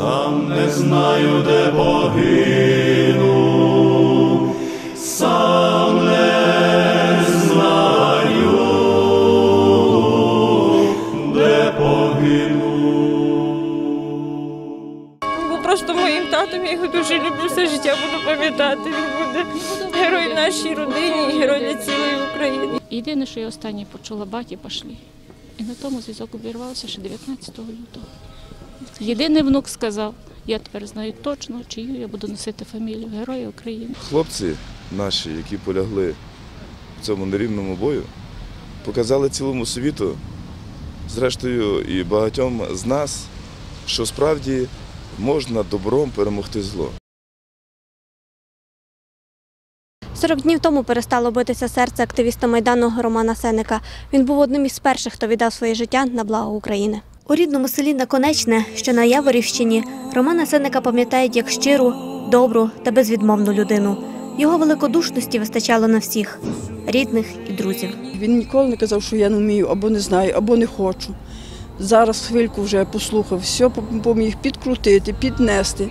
Сам не знаю, де погину, сам не знаю, де погину. Був просто моїм татом, я його дуже люблю, все життя буду пам'ятати. Він буде герой нашій родині і герой для цілої України. Єдине, що я останнє почула, баті пішли. І на тому зв'язок обірвався ще 19 лютого. Єдиний внук сказав, я тепер знаю точно, чию я буду носити фамілію Героя України. Хлопці наші, які полягли в цьому нерівному бою, показали цілому світу, зрештою, і багатьом з нас, що справді можна добром перемогти зло. 40 днів тому перестало битися серце активіста Майдану Романа Сеника. Він був одним із перших, хто віддав своє життя на благо України. У рідному селі Наконечне, що на Яворівщині, Романа Сеника пам'ятають як щиру, добру та безвідмовну людину. Його великодушності вистачало на всіх рідних і друзів. Він ніколи не казав, що я не вмію, або не знаю, або не хочу. Зараз хвильку вже послухав, все поміг підкрутити, піднести.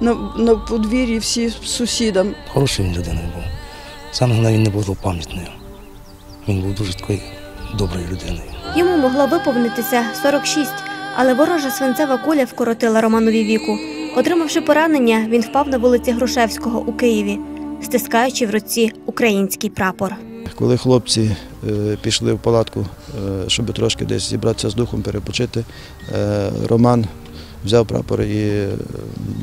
На, на подвір'ї всі сусідам. Хорошою він людиною був. Саме головне, він не був злопам'ятною. Він був дуже такою доброю людиною. Йому могла виповнитися 46, але ворожа свинцева куля вкоротила Романові віку. Отримавши поранення, він впав на вулиці Грушевського у Києві, стискаючи в руці український прапор. Коли хлопці е, пішли в палатку, е, щоб трошки десь зібратися з духом, перепочити, е, Роман взяв прапор і, е,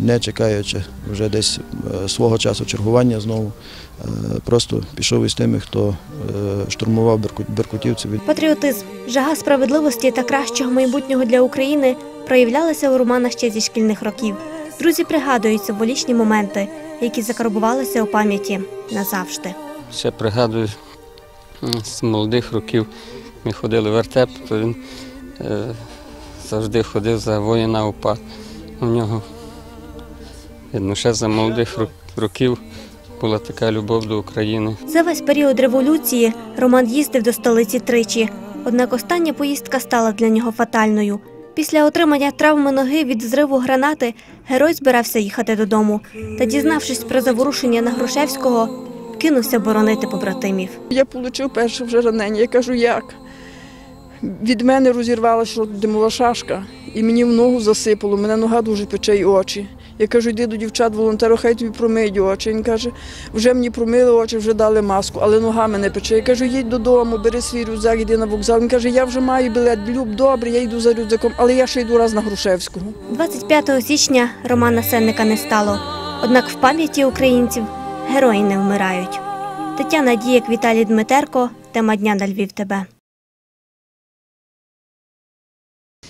не чекаючи вже десь е, свого часу чергування знову, е, просто пішов із тими, хто штурмував берку- беркутівців. Патріотизм, жага справедливості та кращого майбутнього для України проявлялися у Романа ще зі шкільних років. Друзі пригадують символічні моменти, які закарбувалися у пам'яті назавжди. Ще пригадую з молодих років ми ходили в вертеп, то він завжди ходив за воїна УПА. У нього видно, ще за молодих років була така любов до України. За весь період революції Роман їздив до столиці тричі. Однак остання поїздка стала для нього фатальною. Після отримання травми ноги від зриву гранати герой збирався їхати додому. Та, дізнавшись про заворушення на Грушевського, кинувся боронити побратимів. Я отримав перше вже ранення. Я кажу, як? Від мене розірвалася димова шашка, і мені в ногу засипало, мене нога дуже пече і очі. Я кажу, йди до дівчат волонтеру, хай тобі промиють очі. Він каже, вже мені промили очі, вже дали маску, але нога мене пече. Я кажу, їдь додому, бери свій рюкзак, йди на вокзал. Він каже, я вже маю білет, люб, добре, я йду за рюкзаком, але я ще йду раз на Грушевського. 25 січня Романа Сенника не стало. Однак в пам'яті українців герої не вмирають. Тетяна Дієк, Віталій Дмитерко, тема дня на Львів тебе.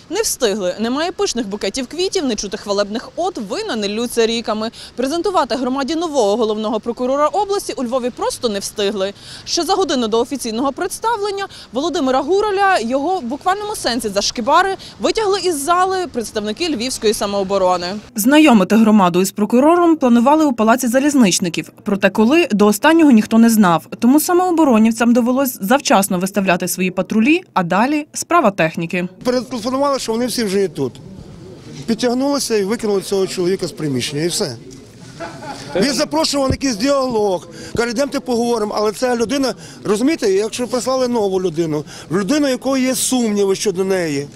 Не встигли. Немає пишних букетів квітів, не чути хвалебних от, вина не ллються ріками. Презентувати громаді нового головного прокурора області у Львові просто не встигли. Ще за годину до офіційного представлення Володимира Гуроля його в буквальному сенсі за шкібари витягли із зали представники львівської самооборони. Знайомити громаду із прокурором планували у палаці залізничників. Проте коли до останнього ніхто не знав. Тому самооборонівцям довелось завчасно виставляти свої патрулі, а далі справа техніки. Перетелефонували, що вони всі вже є тут. Підтягнулися і викинули цього чоловіка з приміщення, і все. Він запрошував на якийсь діалог. Каже, йдемте поговоримо. Але ця людина, розумієте, якщо прислали нову людину, людину, якої є сумніви щодо неї,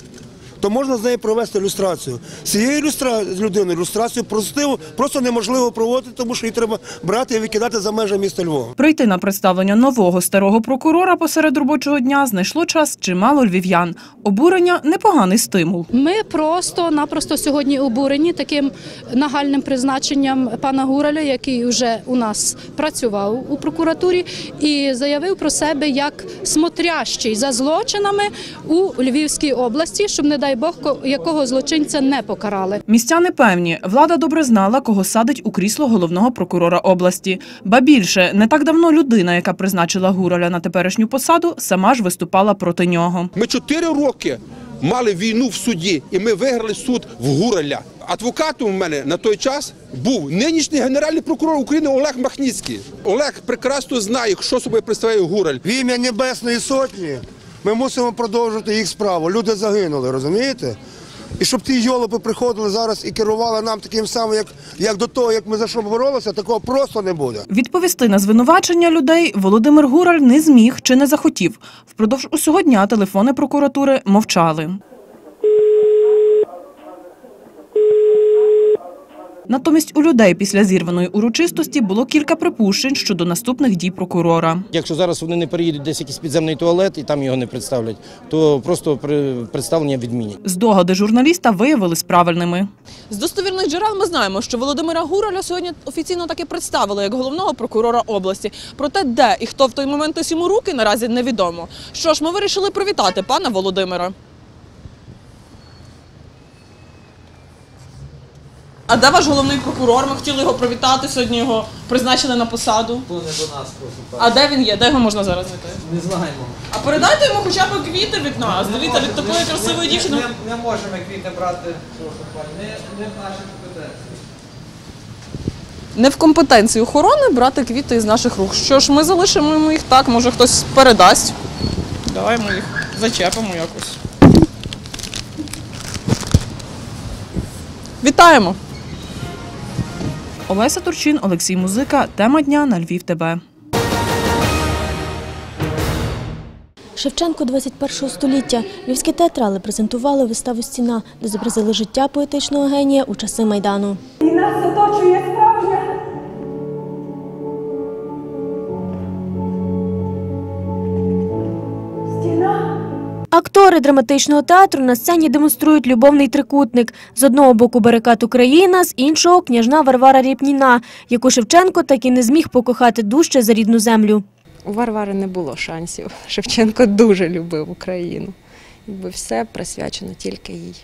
то можна з нею провести ілюстрацію. З цією ілюстра... людиною ілюстрацію простиву просто неможливо проводити, тому що її треба брати і викидати за межі міста Львова. Прийти на представлення нового старого прокурора посеред робочого дня знайшло час чимало львів'ян. Обурення непоганий стимул. Ми просто-напросто сьогодні обурені таким нагальним призначенням пана Гураля, який вже у нас працював у прокуратурі, і заявив про себе як смотрящий за злочинами у Львівській області, щоб, не дай Бог, ко- якого злочинця не покарали. Містяни певні, влада добре знала, кого садить у крісло головного прокурора області. Ба більше, не так давно людина, яка призначила Гураля на теперішню посаду, сама ж виступала проти нього. Ми чотири роки мали війну в суді, і ми виграли суд в Гураля. Адвокатом у мене на той час був нинішній генеральний прокурор України Олег Махніцький. Олег прекрасно знає, що собою представляє Гураль. В ім'я Небесної Сотні ми мусимо продовжити їх справу. Люди загинули, розумієте? І щоб ті йолопи приходили зараз і керували нам таким самим, як, як до того, як ми за що боролися, такого просто не буде. Відповісти на звинувачення людей Володимир Гураль не зміг чи не захотів. Впродовж усього дня телефони прокуратури мовчали. Натомість у людей після зірваної урочистості було кілька припущень щодо наступних дій прокурора. Якщо зараз вони не переїдуть десь якийсь підземний туалет і там його не представлять, то просто при- представлення відмінять. Здогади журналіста виявились правильними. З достовірних джерел ми знаємо, що Володимира Гураля сьогодні офіційно так і представили як головного прокурора області. Проте де і хто в той момент тис йому руки наразі невідомо. Що ж, ми вирішили привітати пана Володимира. А де ваш головний прокурор? Ми хотіли його привітати. Сьогодні його призначили на посаду. Не до нас просто. А де він є? Де його можна зараз знайти? Не знаємо. А передайте йому хоча б квіти від нас. Дивіться, від такої красивої дівчини. Не, не можемо квіти брати, прошу пані. Не, не в наших компетенціях. Не в компетенції охорони брати квіти із наших рук. Що ж, ми залишимо йому їх так, може хтось передасть. Давай ми їх зачепимо якось. Вітаємо! Олеся Турчин, Олексій Музика. Тема дня на Львів. ТБ. Шевченко 21 століття. Львівські театрали презентували виставу Стіна, де зобразили життя поетичного генія у часи Майдану. І нас оточує Актори драматичного театру на сцені демонструють любовний трикутник. З одного боку барикад Україна, з іншого княжна Варвара Ріпніна, яку Шевченко так і не зміг покохати дужче за рідну землю. У Варвари не було шансів. Шевченко дуже любив Україну. Якби все присвячено тільки їй.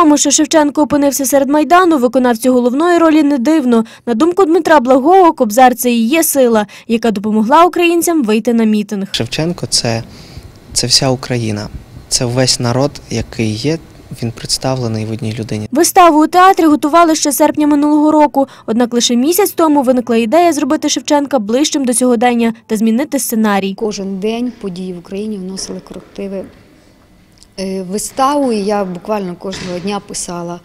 Тому, що Шевченко опинився серед Майдану, виконавцю головної ролі не дивно. На думку Дмитра Благого, Кобзар – це і є сила, яка допомогла українцям вийти на мітинг. Шевченко це, це вся Україна, це весь народ, який є. Він представлений в одній людині. Виставу у театрі готували ще серпня минулого року. Однак лише місяць тому виникла ідея зробити Шевченка ближчим до сьогодення та змінити сценарій. Кожен день події в Україні вносили корективи виставу, і я буквально кожного дня писала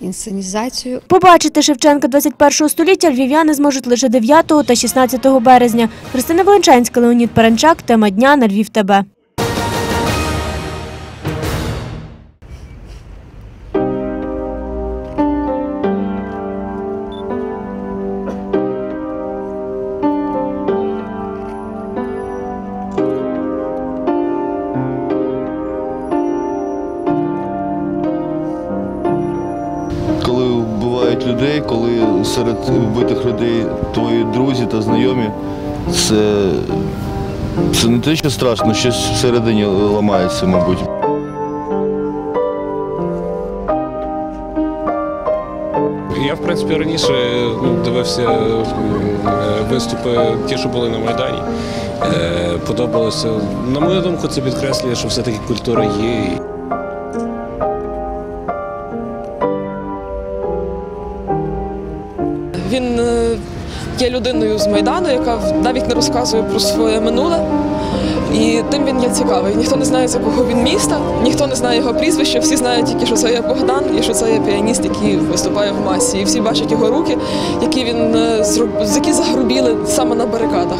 інсценізацію. Побачити Шевченка 21 століття львів'яни зможуть лише 9 та 16 березня. Христина Волончанська, Леонід Паранчак. Тема дня на Львів. ТБ. Людей, коли серед вбитих людей твої друзі та знайомі, це, це не те, що страшно, щось всередині ламається, мабуть. Я, в принципі, раніше ну, дивився е, виступи, ті, що були на Майдані. Е, Подобалося. На мою думку, це підкреслює, що все-таки культура є. Є людиною з Майдану, яка навіть не розказує про своє минуле. І тим він є цікавий. Ніхто не знає, з якого він міста, ніхто не знає його прізвища, всі знають тільки, що це є Богдан і що це є піаніст, який виступає в масі. І всі бачать його руки, які він е, які загрубіли саме на барикадах.